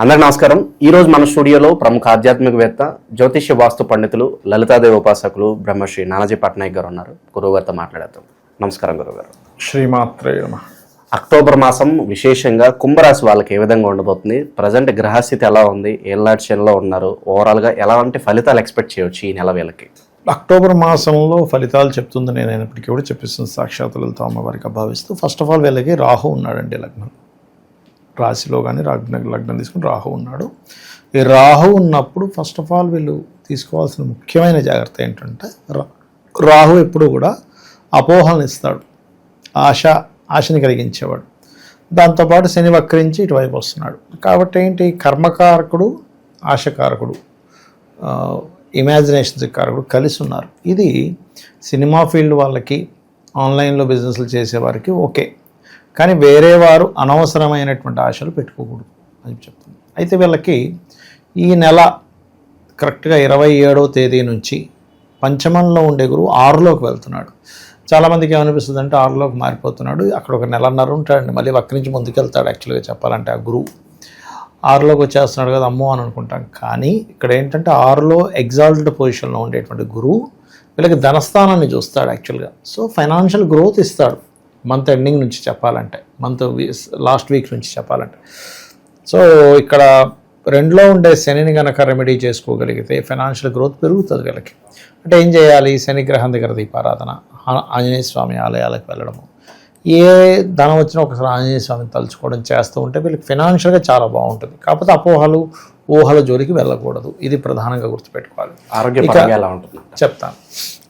అందరికి నమస్కారం. ఈ రోజు మన స్టూడియోలో ప్రముఖ ఆధ్యాత్మికవేత్త జ్యోతిష్య వాస్తు పండితులు లలితాదేవి ఉపాసకులు బ్రహ్మశ్రీ నానాజీ పట్నాయక్ గారు ఉన్నారు. గురువు గారితో మాట్లాడతాం నమస్కారం గురువు గారు. శ్రీమాత్రే అక్టోబర్ మాసం విశేషంగా కుంభరాశి వాళ్ళకి ఏ విధంగా ఉండబోతుంది? ప్రజెంట్ గ్రహస్థితి ఎలా ఉంది? ఏళ్ళనాటిలో ఉన్నారు. ఓవరాల్గా ఎలాంటి ఫలితాలు ఎక్స్పెక్ట్ చేయొచ్చు ఈ నెల వీళ్ళకి? అక్టోబర్ మాసంలో ఫలితాలు చెప్తుంది నేను అయినప్పటికీ కూడా చెప్పిస్తుంది సాక్షాత్ లలిత అమ్మవారికి భావిస్తూ ఫస్ట్ ఆఫ్ ఆల్ వీళ్ళకి రాహు ఉన్నాడండి లగ్నం. రాశిలో కానీ లగ్నం లగ్నం తీసుకుని రాహు ఉన్నాడు. ఈ రాహు ఉన్నప్పుడు ఫస్ట్ ఆఫ్ ఆల్ వీళ్ళు తీసుకోవాల్సిన ముఖ్యమైన జాగ్రత్త ఏంటంటే రాహు ఎప్పుడు కూడా అపోహలను ఇస్తాడు. ఆశ ఆశని కలిగించేవాడు. దాంతోపాటు శని వక్రించి ఇటువైపు వస్తున్నాడు. కాబట్టి ఏంటి? కర్మకారకుడు ఆశకారకుడు ఇమాజినేషన్ కారకుడు కలిసి ఉన్నారు. ఇది సినిమా ఫీల్డ్ వాళ్ళకి ఆన్లైన్లో బిజినెస్లు చేసేవారికి ఓకే. కానీ వేరే వారు అనవసరమైనటువంటి ఆశలు పెట్టుకోకూడదు అని చెప్తుంది. అయితే వీళ్ళకి ఈ నెల కరెక్ట్గా ఇరవై ఏడవ తేదీ నుంచి పంచమంలో ఉండే గురువు ఆరులోకి వెళ్తున్నాడు. చాలామందికి ఏమనిపిస్తుంది అంటే ఆరులోకి మారిపోతున్నాడు. అక్కడ ఒక నెలన్నర ఉంటాడండి. మళ్ళీ అక్కడి నుంచి ముందుకెళ్తాడు యాక్చువల్గా చెప్పాలంటే ఆ గురువు. ఆరులోకి వచ్చేస్తున్నాడు కదా అమ్మో అని అనుకుంటాం. కానీ ఇక్కడ ఏంటంటే ఆరులో ఎగ్జాల్టెడ్ పొజిషన్లో ఉండేటువంటి గురువు వీళ్ళకి ధనస్థానాన్ని చూస్తాడు యాక్చువల్గా. సో ఫైనాన్షియల్ గ్రోత్ ఇస్తాడు. మంత్ ఎండింగ్ నుంచి చెప్పాలంటే మంత్ లాస్ట్ వీక్ నుంచి చెప్పాలంటే. సో ఇక్కడ రెండులో ఉండే శనిని గనక రెమెడీ చేసుకోగలిగితే ఫైనాన్షియల్ గ్రోత్ పెరుగుతుంది వీళ్ళకి. అంటే ఏం చేయాలి? శని గ్రహం దగ్గర దీపారాధన ఆంజనేయ స్వామి ఆలయాలకు వెళ్ళడము. ఏ ధనం వచ్చినా ఒకసారి ఆంజనేయ స్వామిని తలుచుకోవడం చేస్తూ ఉంటే వీళ్ళకి ఫైనాన్షియల్గా చాలా బాగుంటుంది. కాకపోతే అపోహలు ఊహల జోలికి వెళ్ళకూడదు. ఇది ప్రధానంగా గుర్తుపెట్టుకోవాలి. ఆరోగ్యపరంగా ఎలా ఉంటుంది? చెప్తాను.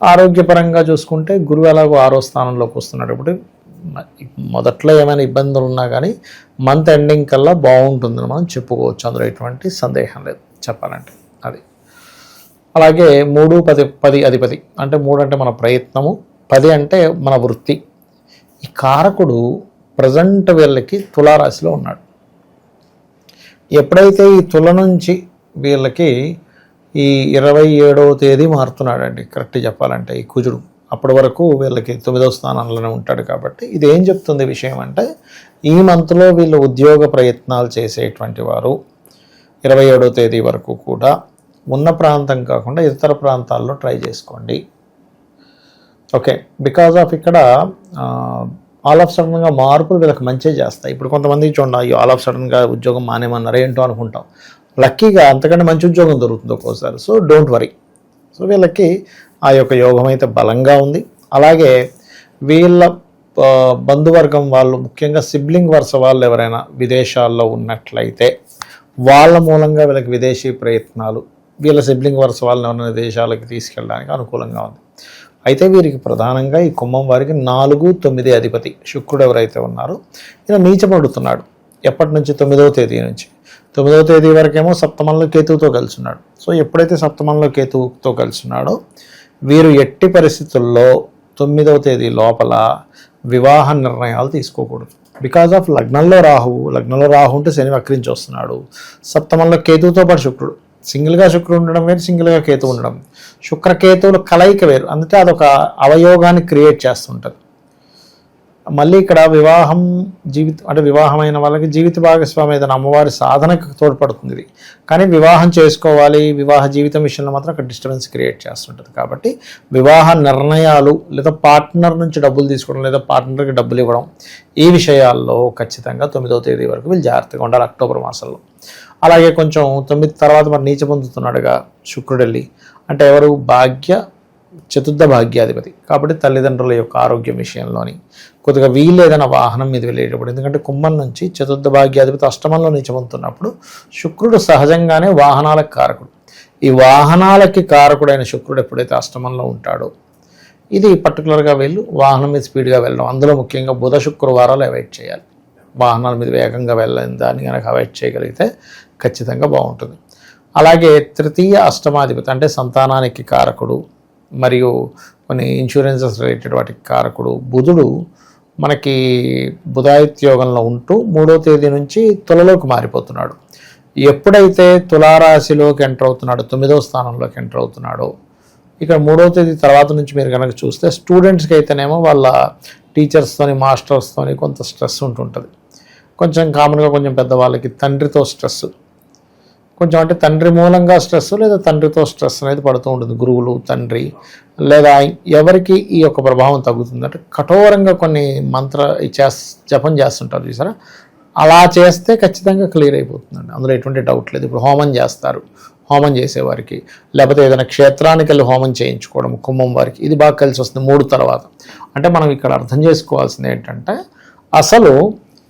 ఆరోగ్యపరంగా చూసుకుంటే గురువు ఎలాగో ఆరో స్థానంలోకి మ- మొదట్లో ఏమైనా ఇబ్బందులు ఉన్నా కానీ మంత్ ఎండింగ్ కల్లా బాగుంటుందని మనం చెప్పుకోవచ్చు. అందులో ఎటువంటి సందేహం లేదు. చెప్పాలంటే అది. అలాగే మూడు పది పది అధిపతి అంటే మూడు అంటే మన ప్రయత్నము పది అంటే మన వృత్తి. ఈ కారకుడు ప్రజెంట్ వీళ్ళకి తులారాశిలో ఉన్నాడు. ఎప్పుడైతే ఈ తుల నుంచి వీళ్ళకి ఈ ఇరవై ఏడవ తేదీ మారుతున్నాడండి కరెక్ట్ చెప్పాలంటే ఈ కుజుడు. అప్పటి వరకు వీళ్ళకి తొమ్మిదవ స్థానంలోనే ఉంటాడు కాబట్టి ఇది ఏం చెప్తుంది విషయం అంటే ఈ మంత్లో వీళ్ళు ఉద్యోగ ప్రయత్నాలు చేసేటువంటి వారు ఇరవై ఏడో తేదీ వరకు కూడా ఉన్న ప్రాంతం కాకుండా ఇతర ప్రాంతాల్లో ట్రై చేసుకోండి. ఓకే బికాజ్ ఆఫ్ ఇక్కడ ఆల్ ఆఫ్ సడన్గా మార్పులు వీళ్ళకి మంచి చేస్తాయి. ఇప్పుడు కొంతమంది చూడండి అయ్యో ఆల్ ఆఫ్ సడన్గా ఉద్యోగం మానేమన్నారు ఏంటో అనుకుంటాం. లక్కీగా అంతకంటే మంచి ఉద్యోగం దొరుకుతుంది ఒక్కోసారి. సో డోంట్ వరీ సో వీళ్ళకి ఆ యొక్క యోగం అయితే బలంగా ఉంది. అలాగే వీళ్ళ బంధువర్గం వాళ్ళు ముఖ్యంగా సిబ్లింగ్ వరుస వాళ్ళు ఎవరైనా విదేశాల్లో ఉన్నట్లయితే వాళ్ళ మూలంగా వీళ్ళకి విదేశీ ప్రయత్నాలు వీళ్ళ సిబ్లింగ్ వరుస వాళ్ళని ఎవరైనా దేశాలకు తీసుకెళ్ళడానికి అనుకూలంగా ఉంది. అయితే వీరికి ప్రధానంగా ఈ కుంభం వారికి నాలుగు తొమ్మిది అధిపతి శుక్రుడు ఎవరైతే ఉన్నారో ఈయన నీచపడుతున్నాడు ఎప్పటి నుంచి? తొమ్మిదవ తేదీ నుంచి. తొమ్మిదవ తేదీ వరకేమో సప్తమంలో కేతువుతో కలిసి ఉన్నాడు. సో ఎప్పుడైతే సప్తమంలో కేతువుతో కలిసి ఉన్నాడో వీరు ఎట్టి పరిస్థితుల్లో తొమ్మిదవ తేదీ లోపల వివాహ నిర్ణయాలు తీసుకోకూడదు. బికాజ్ ఆఫ్ లగ్నంలో రాహువు లగ్నంలో రాహు ఉంటే శని వక్రించి వస్తున్నాడు. సప్తమంలో కేతువుతో పాటు శుక్రుడు. సింగిల్గా శుక్రుడు ఉండడం వేరు సింగిల్గా కేతు ఉండడం. శుక్రకేతువుల కలయిక వేరు. అందుకే అదొక అవయోగాన్ని క్రియేట్ చేస్తుంటుంది. మళ్ళీ ఇక్కడ వివాహం జీవిత అంటే వివాహమైన వాళ్ళకి జీవిత భాగస్వామి ఏదైనా అమ్మవారి సాధనకు తోడ్పడుతుంది ఇది. కానీ వివాహం చేసుకోవాలి వివాహ జీవితం విషయంలో మాత్రం అక్కడ డిస్టర్బెన్స్ క్రియేట్ చేస్తుంటుంది. కాబట్టి వివాహ నిర్ణయాలు లేదా పార్ట్నర్ నుంచి డబ్బులు తీసుకోవడం లేదా పార్ట్నర్కి డబ్బులు ఇవ్వడం ఈ విషయాల్లో ఖచ్చితంగా తొమ్మిదవ తేదీ వరకు వీళ్ళు జాగ్రత్తగా ఉండాలి అక్టోబర్ మాసంలో. అలాగే కొంచెం తొమ్మిది తర్వాత మరి నీచ పొందుతున్నాడుగా శుక్రుడు వెళ్ళి అంటే ఎవరు? భాగ్య చతుర్థ భాగ్యాధిపతి. కాబట్టి తల్లిదండ్రుల యొక్క ఆరోగ్యం విషయంలోని కొద్దిగా వీళ్ళు ఏదైనా వాహనం మీద వెళ్ళేటప్పుడు. ఎందుకంటే కుంభం నుంచి చతుర్థ భాగ్యాధిపతి అష్టమంలో నుంచి పొందుతున్నప్పుడు శుక్రుడు సహజంగానే వాహనాలకు కారకుడు. ఈ వాహనాలకి కారకుడైన శుక్రుడు ఎప్పుడైతే అష్టమంలో ఉంటాడో ఇది పర్టికులర్గా వెళ్ళు వాహనం మీద స్పీడ్గా వెళ్ళడం. అందులో ముఖ్యంగా బుధ శుక్రవారాలు అవాయిడ్ చేయాలి. వాహనాల మీద వేగంగా వెళ్ళని దాన్ని కనుక అవాయిడ్ చేయగలిగితే ఖచ్చితంగా బాగుంటుంది. అలాగే తృతీయ అష్టమాధిపతి అంటే సంతానానికి కారకుడు మరియు కొన్ని ఇన్సూరెన్సెస్ రిలేటెడ్ వాటికి కారకుడు బుధుడు మనకి బుధాయిత్యోగంలో ఉంటూ మూడో తేదీ నుంచి తులలోకి మారిపోతున్నాడు. ఎప్పుడైతే తులారాశిలోకి ఎంటర్ అవుతున్నాడో తొమ్మిదో స్థానంలోకి ఎంటర్ అవుతున్నాడో ఇక్కడ మూడో తేదీ తర్వాత నుంచి మీరు కనుక చూస్తే స్టూడెంట్స్కి అయితేనేమో వాళ్ళ టీచర్స్తోని మాస్టర్స్తోని కొంత స్ట్రెస్ ఉంటుంటుంది. కొంచెం కామన్గా కొంచెం పెద్దవాళ్ళకి తండ్రితో స్ట్రెస్ కొంచెం అంటే తండ్రి మూలంగా స్ట్రెస్ లేదా తండ్రితో స్ట్రెస్ అనేది పడుతూ ఉంటుంది గురువులు తండ్రి లేదా ఎవరికి ఈ యొక్క ప్రభావం తగ్గుతుంది. అంటే కఠోరంగా కొన్ని మంత్ర ఈ చేస్ జపం చేస్తుంటారు చూసారా? అలా చేస్తే ఖచ్చితంగా క్లియర్ అయిపోతుందండి. అందులో ఎటువంటి డౌట్ లేదు. ఇప్పుడు హోమం చేస్తారు. హోమం చేసేవారికి లేకపోతే ఏదైనా క్షేత్రానికి వెళ్ళి హోమం చేయించుకోవడం కుంభం వారికి ఇది బాగా కలిసి వస్తుంది మూడు తర్వాత. అంటే మనం ఇక్కడ అర్థం చేసుకోవాల్సింది ఏంటంటే అసలు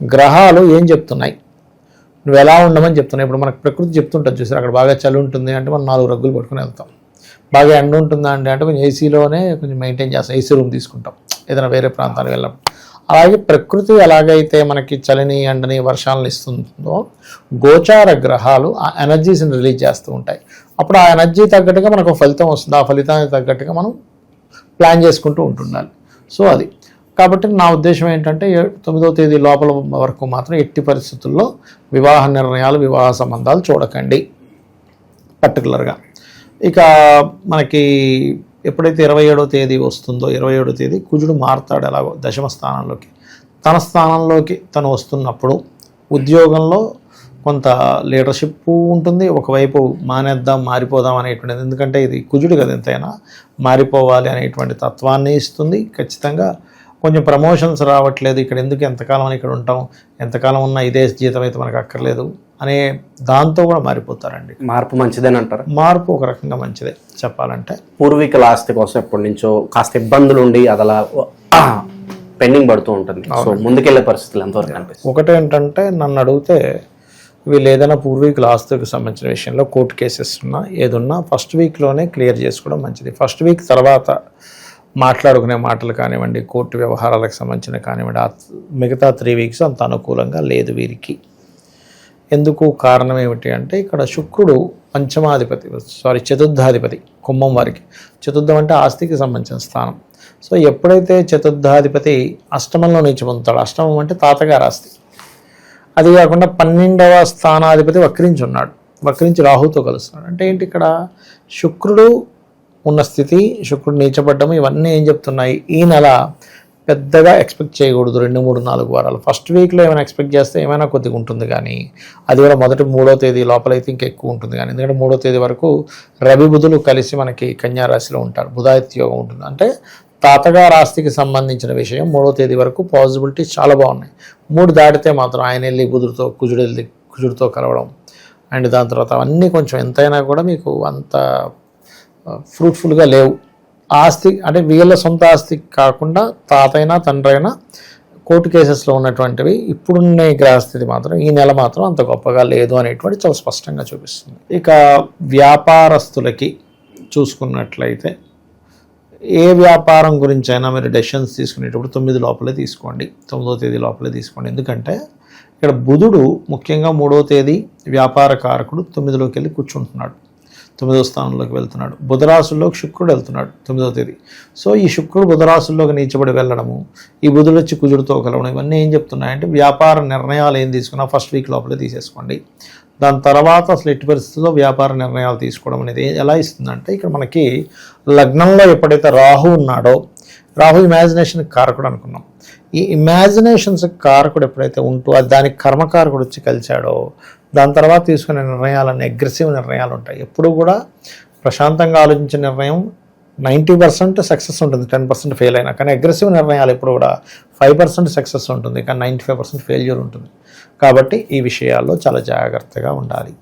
గ్రహాలు ఏం చెప్తున్నాయి? నువ్వు ఎలా ఉండమని చెప్తున్నావు? ఇప్పుడు మనకు ప్రకృతి చెప్తుంటుంది చూసారు? అక్కడ బాగా చలి ఉంటుంది అంటే మనం నాలుగు రగ్గులు పట్టుకుని వెళ్తాం. బాగా ఎండ ఉంటుందా అంటే అంటే కొంచెం ఏసీలోనే కొంచెం మెయింటైన్ చేస్తాం. ఏసీ రూమ్ తీసుకుంటాం. ఏదైనా వేరే ప్రాంతానికి వెళ్ళినప్పుడు. అలాగే ప్రకృతి ఎలాగైతే మనకి చలిని ఎండని వర్షాలను ఇస్తుందో గోచార గ్రహాలు ఆ ఎనర్జీస్ని రిలీజ్ చేస్తూ ఉంటాయి. అప్పుడు ఆ ఎనర్జీ తగ్గట్టుగా మనకు ఫలితం వస్తుంది. ఆ ఫలితానికి తగ్గట్టుగా మనం ప్లాన్ చేసుకుంటూ ఉంటుండాలి. సో అది. కాబట్టి నా ఉద్దేశం ఏంటంటే తొమ్మిదవ తేదీ లోపల వరకు మాత్రం ఎట్టి పరిస్థితుల్లో వివాహ నిర్ణయాలు వివాహ సంబంధాలు చూడకండి. పర్టికులర్గా. ఇక మనకి ఎప్పుడైతే ఇరవై ఏడో తేదీ వస్తుందో ఇరవై ఏడో తేదీ కుజుడు మారుతాడు ఎలాగో దశమ స్థానంలోకి. తన స్థానంలోకి తను వస్తున్నప్పుడు ఉద్యోగంలో కొంత లీడర్షిప్ ఉంటుంది. ఒకవైపు మానేద్దాం మారిపోదాం అనేటువంటిది. ఎందుకంటే ఇది కుజుడు కదా ఎంతైనా మారిపోవాలి అనేటువంటి తత్వాన్ని ఇస్తుంది. ఖచ్చితంగా కొంచెం ప్రమోషన్స్ రావట్లేదు. ఇక్కడ ఎందుకు ఎంతకాలం అని ఇక్కడ ఉంటాం? ఎంతకాలం ఉన్నా ఇదే జీతం అయితే మనకు అక్కర్లేదు అనే దాంతో కూడా మారిపోతారండి. మార్పు మంచిదని అంటారు? మార్పు ఒక రకంగా మంచిదే చెప్పాలంటే. పూర్వీకుల ఆస్తి కోసం ఎప్పటి నుంచో కాస్త ఇబ్బందులు ఉండి అది అలా పెండింగ్ పడుతూ ఉంటుంది. సో ముందుకెళ్ళే పరిస్థితులు ఎంతవరకు కనిపిస్తుంది ఒకటేంటంటే నన్ను అడిగితే వీళ్ళు ఏదైనా పూర్వీకుల ఆస్తులకు సంబంధించిన విషయంలో కోర్టు కేసెస్ ఉన్నా ఏదున్నా ఫస్ట్ వీక్లోనే క్లియర్ చేసుకోవడం మంచిది. ఫస్ట్ వీక్ తర్వాత మాట్లాడుకునే మాటలు కానివ్వండి కోర్టు వ్యవహారాలకు సంబంధించిన కానివ్వండి ఆ మిగతా త్రీ వీక్స్ అంత అనుకూలంగా లేదు వీరికి. ఎందుకు కారణం ఏమిటి అంటే ఇక్కడ శుక్రుడు పంచమాధిపతి సారీ చతుర్థాధిపతి కుంభం వారికి. చతుర్థం అంటే ఆస్తికి సంబంధించిన స్థానం. సో ఎప్పుడైతే చతుర్థాధిపతి అష్టమంలో నుంచి పొందుతాడు అష్టమం అంటే తాతగారి ఆస్తి. అది కాకుండా పన్నెండవ స్థానాధిపతి వక్రించి ఉన్నాడు. వక్రించి రాహుతో కలుస్తున్నాడు. అంటే ఏంటి ఇక్కడ? శుక్రుడు ఉన్న స్థితి శుక్రుడు నీచపడ్డము ఇవన్నీ ఏం చెప్తున్నాయి? ఈ నెల పెద్దగా ఎక్స్పెక్ట్ చేయకూడదు రెండు మూడు నాలుగు వారాలు. ఫస్ట్ వీక్లో ఏమైనా ఎక్స్పెక్ట్ చేస్తే ఏమైనా కొద్దిగా ఉంటుంది కానీ అది కూడా మొదటి మూడో తేదీ లోపలైతే ఇంకా ఎక్కువ ఉంటుంది కానీ ఎందుకంటే మూడో తేదీ వరకు రవి బుధులు కలిసి మనకి కన్యారాశిలో ఉంటారు. బుధాదిత్య యోగం ఉంటుంది. అంటే తాతగారు ఆస్తికి సంబంధించిన విషయం మూడో తేదీ వరకు పాజిబిలిటీస్ చాలా బాగున్నాయి. మూడు దాటితే మాత్రం ఆయన వెళ్ళి బుధుడితో కుజుడు వెళ్ళి కుజుడితో కలవడం అండ్ దాని తర్వాత అవన్నీ కొంచెం ఎంతైనా కూడా మీకు అంత ఫ్రూట్ఫుల్గా లేవు. ఆస్తి అంటే వీళ్ళ సొంత ఆస్తి కాకుండా తాతైనా తండ్రి అయినా కోర్టు కేసెస్లో ఉన్నటువంటివి ఇప్పుడున్న గ్రహస్థితి మాత్రం ఈ నెల మాత్రం అంత గొప్పగా లేదు అనేటువంటి చాలా స్పష్టంగా చూపిస్తుంది. ఇక వ్యాపారస్తులకి చూసుకున్నట్లయితే ఏ వ్యాపారం గురించి అయినా మీరు డెసిషన్స్ తీసుకునేటప్పుడు తొమ్మిది లోపలే తీసుకోండి. తొమ్మిదో తేదీ లోపలే తీసుకోండి. ఎందుకంటే ఇక్కడ బుధుడు ముఖ్యంగా మూడో తేదీ వ్యాపార కారకుడు తొమ్మిదిలోకి వెళ్ళి కూర్చుంటున్నాడు. తొమ్మిదో స్థానంలోకి వెళ్తున్నాడు. బుధరాశుల్లోకి శుక్రుడు వెళ్తున్నాడు తొమ్మిదవ తేదీ. సో ఈ శుక్రుడు బుధరాశుల్లోకి నీచబడి వెళ్ళడము ఈ బుధుడు వచ్చి కుజుడితో కలవడం ఇవన్నీ ఏం చెప్తున్నాయంటే వ్యాపార నిర్ణయాలు ఏం తీసుకున్నా ఫస్ట్ వీక్ లోపలే తీసేసుకోండి. దాని తర్వాత అసలు ఎట్టి పరిస్థితుల్లో వ్యాపార నిర్ణయాలు తీసుకోవడం అనేది ఎలా ఇస్తుందంటే ఇక్కడ మనకి లగ్నంలో ఎప్పుడైతే రాహు ఉన్నాడో రాహు ఇమాజినేషన్ కారకుడు అనుకున్నాం. ఈ ఇమాజినేషన్స్ కారకుడు ఎప్పుడైతే ఉంటూ అది దానికి కర్మకారకుడు వచ్చి కలిశాడో దాని తర్వాత తీసుకునే నిర్ణయాలన్నీ అగ్రెసివ్ నిర్ణయాలు ఉంటాయి ఎప్పుడు కూడా ప్రశాంతంగా ఆలోచించే నిర్ణయం నైంటీ పర్సెంట్ సక్సెస్ ఉంటుంది. టెన్ పర్సెంట్ ఫెయిల్ అయినా. కానీ అగ్రెసివ్ నిర్ణయాలు ఎప్పుడు కూడా ఫైవ్ పర్సెంట్ సక్సెస్ ఉంటుంది. కానీ నైంటీ ఫైవ్ పర్సెంట్ ఫెయిల్యూర్ ఉంటుంది. కాబట్టి ఈ విషయాల్లో చాలా జాగ్రత్తగా ఉండాలి.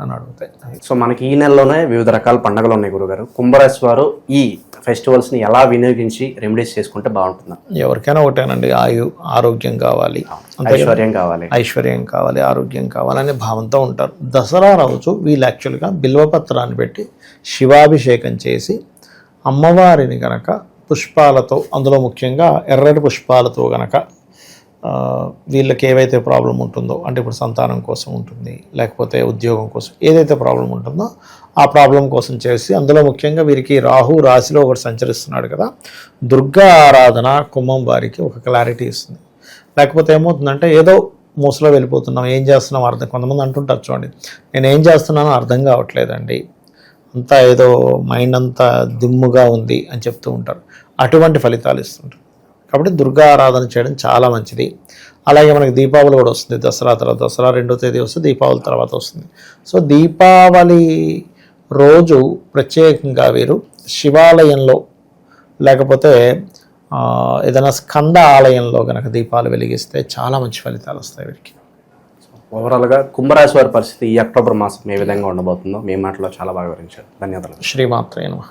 నన్ను అడుగుతాయి. సో మనకి ఈ నెలలోనే వివిధ రకాల పండుగలు ఉన్నాయి గురుగారు. కుంభరాశి వారు ఈ ఫెస్టివల్స్ని ఎలా వినియోగించి రెమెడీస్ చేసుకుంటే బాగుంటుంది? ఎవరికైనా ఒకటేనండి. ఆయు ఆరోగ్యం కావాలి? ఐశ్వర్యం కావాలి. ఐశ్వర్యం కావాలి ఆరోగ్యం కావాలనే భావంతో ఉంటారు. దసరా రోజు వీళ్ళు యాక్చువల్గా బిల్వపత్రాన్ని పెట్టి శివాభిషేకం చేసి అమ్మవారిని గనక పుష్పాలతో అందులో ముఖ్యంగా ఎర్రటి పుష్పాలతో గనక వీళ్ళకి ఏవైతే ప్రాబ్లం ఉంటుందో అంటే ఇప్పుడు సంతానం కోసం ఉంటుంది లేకపోతే ఉద్యోగం కోసం ఏదైతే ప్రాబ్లం ఉంటుందో ఆ ప్రాబ్లం కోసం చేసి అందులో ముఖ్యంగా వీరికి రాహు రాశిలో ఒకటి సంచరిస్తున్నాడు కదా దుర్గా ఆరాధన కుంభం వారికి ఒక క్లారిటీ ఇస్తుంది. లేకపోతే ఏమవుతుందంటే ఏదో మూసలో వెళ్ళిపోతున్నాం ఏం చేస్తున్నాం అర్థం కొంతమంది అంటుంటారు చూడండి నేను ఏం చేస్తున్నానో అర్థం కావట్లేదండి అంతా ఏదో మైండ్ అంతా దిమ్ముగా ఉంది అని చెప్తూ ఉంటారు. అటువంటి ఫలితాలు ఇస్తుంటారు. కాబట్టి దుర్గా ఆరాధన చేయడం చాలా మంచిది. అలాగే మనకి దీపావళి కూడా వస్తుంది. దసరా తర్వాత దసరా రెండో తేదీ వస్తుంది దీపావళి తర్వాత వస్తుంది. సో దీపావళి రోజు ప్రత్యేకంగా వీరు శివాలయంలో లేకపోతే ఏదైనా స్కంద ఆలయంలో కనుక దీపాలు వెలిగిస్తే చాలా మంచి ఫలితాలు వస్తాయి వీరికి. ఓవరాల్గా కుంభరాశి వారి పరిస్థితి ఈ అక్టోబర్ మాసం ఏ విధంగా ఉండబోతుందో మీ మాటలో చాలా బాగా వివరించారు. ధన్యవాదాలు. శ్రీమాత్రే నమః.